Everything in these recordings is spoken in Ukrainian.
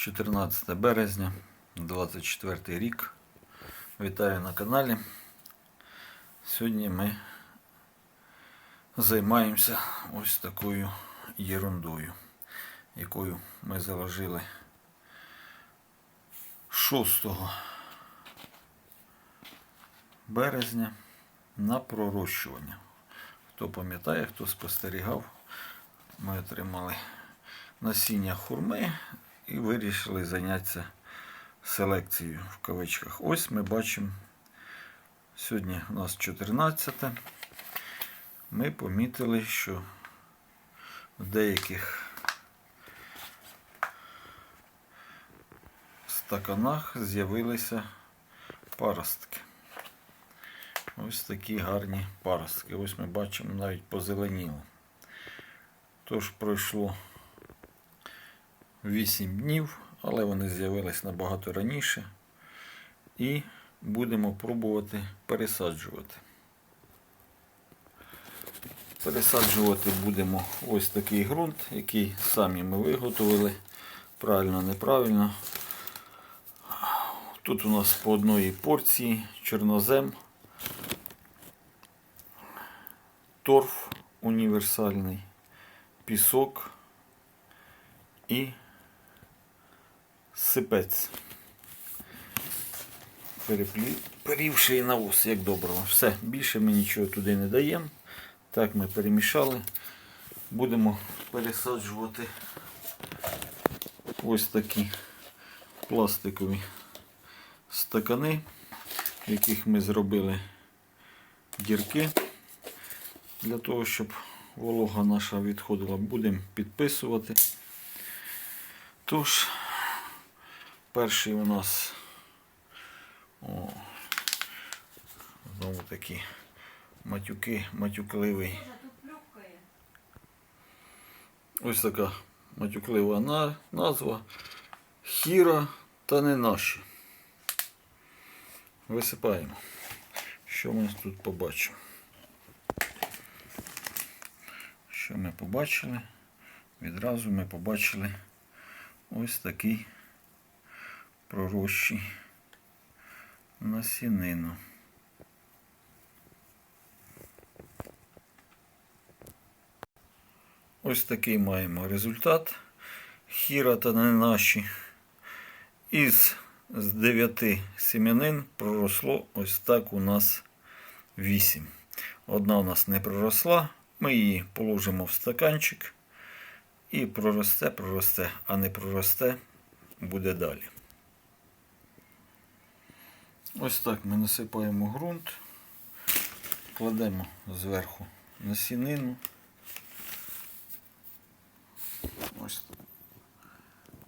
14 березня, 24 рік. Вітаю на каналі. Сьогодні ми займаємося ось такою ерундою, якою ми заложили 6 березня на пророщування. Хто пам'ятає, хто спостерігав, ми отримали насіння хурми і вирішили зайнятися селекцією в кавичках. Ось ми бачимо, сьогодні у нас 14. Ми помітили, що в деяких стаканах з'явилися паростки. Ось такі гарні паростки. Ось ми бачимо навіть позеленіло. Тож пройшло 8 днів, але вони з'явились набагато раніше. І будемо пробувати пересаджувати. Пересаджувати будемо ось такий ґрунт, який самі ми виготовили. Правильно, неправильно. Тут у нас по одної порції чорнозем, торф універсальний, пісок і сипець. Переплі... Перівший навоз, як доброго. Все, більше ми нічого туди не даємо. Так ми перемішали. Будемо пересаджувати ось такі пластикові стакани, в яких ми зробили дірки для того, щоб волога наша відходила. Будемо підписувати. Тож, перший у нас о, знову такі матюки, матюкливий. Ось така матюклива на- назва. Хіра та не наші. Висипаємо. Що ми тут побачимо? Що ми побачили? Відразу ми побачили ось такий пророщий насінину. Ось такий маємо результат. Хіра та не наші. Із з 9 сім'янин проросло ось так у нас 8. Одна у нас не проросла. Ми її положимо в стаканчик і проросте, проросте, а не проросте, буде далі. Ось так ми насипаємо ґрунт, кладемо зверху насінину. Ось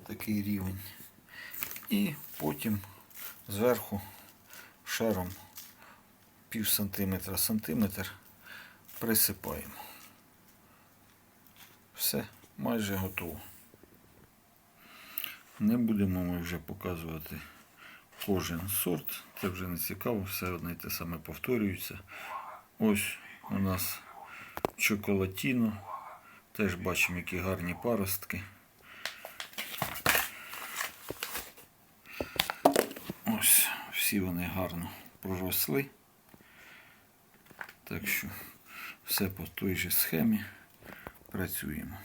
такий рівень. І потім зверху шаром пів сантиметра сантиметр присипаємо. Все, майже готово. Не будемо ми вже показувати кожен сорт, це вже не цікаво, все одне й те саме повторюється. Ось у нас чоколатіно. Теж бачимо, які гарні паростки. Ось, всі вони гарно проросли. Так що все по той же схемі працюємо.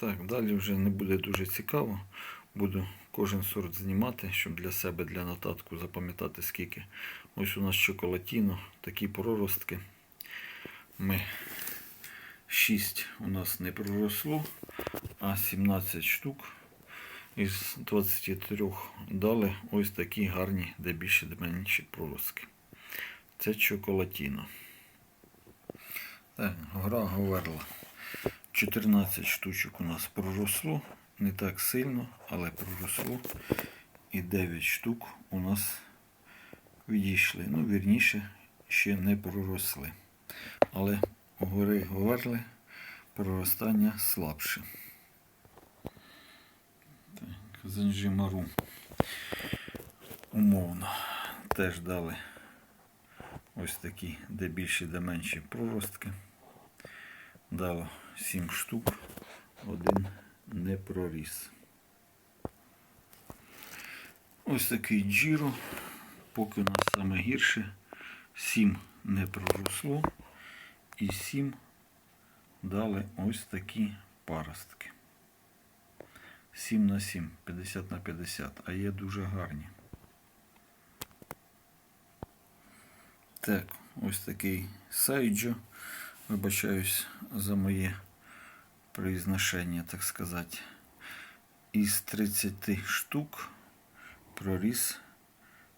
Так, далі вже не буде дуже цікаво. Буду кожен сорт знімати, щоб для себе, для нотатку запам'ятати скільки. Ось у нас чоколатіно, такі проростки. Ми 6 у нас не проросло, а 17 штук із 23 дали ось такі гарні, де більше, де менші проростки. Це чоколатіно. Так, гора говерла. 14 штучок у нас проросло. Не так сильно, але проросло. І 9 штук у нас відійшли. Ну, вірніше, ще не проросли. Але гори говерли проростання слабше. Так, Занжимару умовно теж дали ось такі, де більші, де менші проростки. Дало 7 штук. один не проріс. Ось такий джіро. Поки у нас саме гірше. 7 не проросло. І 7 дали ось такі паростки. 7 на 7, 50 на 50, а є дуже гарні. Так, ось такий сайджо. Вибачаюсь за моє произношення, так сказати. Із 30 штук проріс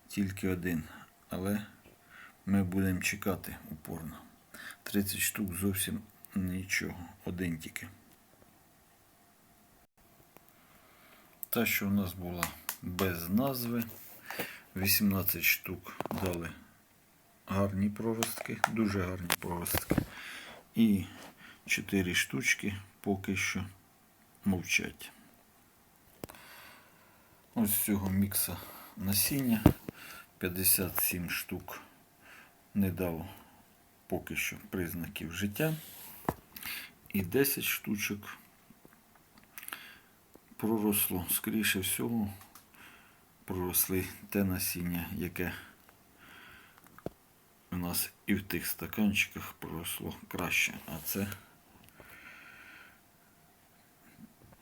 тільки один. Але ми будемо чекати упорно. 30 штук зовсім нічого. Один тільки. Та, що у нас була без назви. 18 штук дали гарні проростки, дуже гарні проростки. І 4 штучки поки що мовчать. Ось з цього мікса насіння 57 штук не дав поки що признаків життя. І 10 штучок проросло, скоріше всього, проросли те насіння, яке нас і в тих стаканчиках проросло краще. А це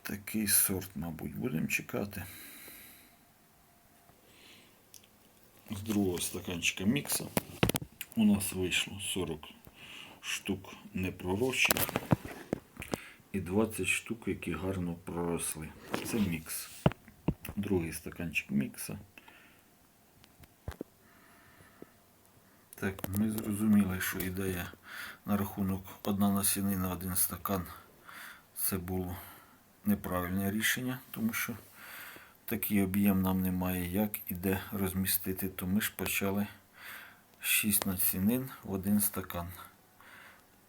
такий сорт, мабуть, будемо чекати. З другого стаканчика мікса у нас вийшло 40 штук непророщених і 20 штук, які гарно проросли. Це мікс. Другий стаканчик мікса. Так, ми зрозуміли, що ідея на рахунок одна насінина, один стакан. Це було неправильне рішення, тому що такий об'єм нам немає як і де розмістити, то ми ж почали 6 насінин в один стакан.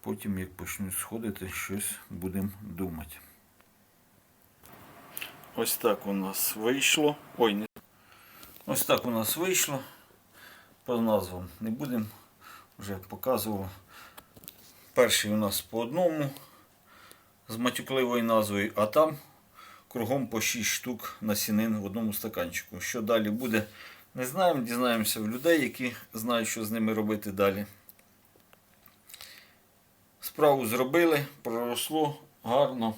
Потім, як почнуть сходити, щось будемо думати. Ось так у нас вийшло. Ой, не. Ось так у нас вийшло. По назвам не будемо. Вже показував. Перший у нас по одному з матюкливою назвою, а там кругом по 6 штук насінин в одному стаканчику. Що далі буде, не знаємо. Дізнаємося в людей, які знають, що з ними робити далі. Справу зробили, проросло гарно.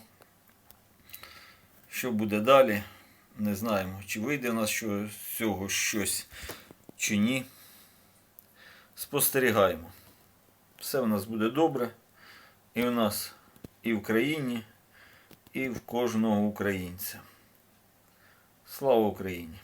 Що буде далі, не знаємо, чи вийде в нас з цього щось, чи ні. Спостерігаємо. Все в нас буде добре. І в нас, і в країні, і в кожного українця. Слава Україні!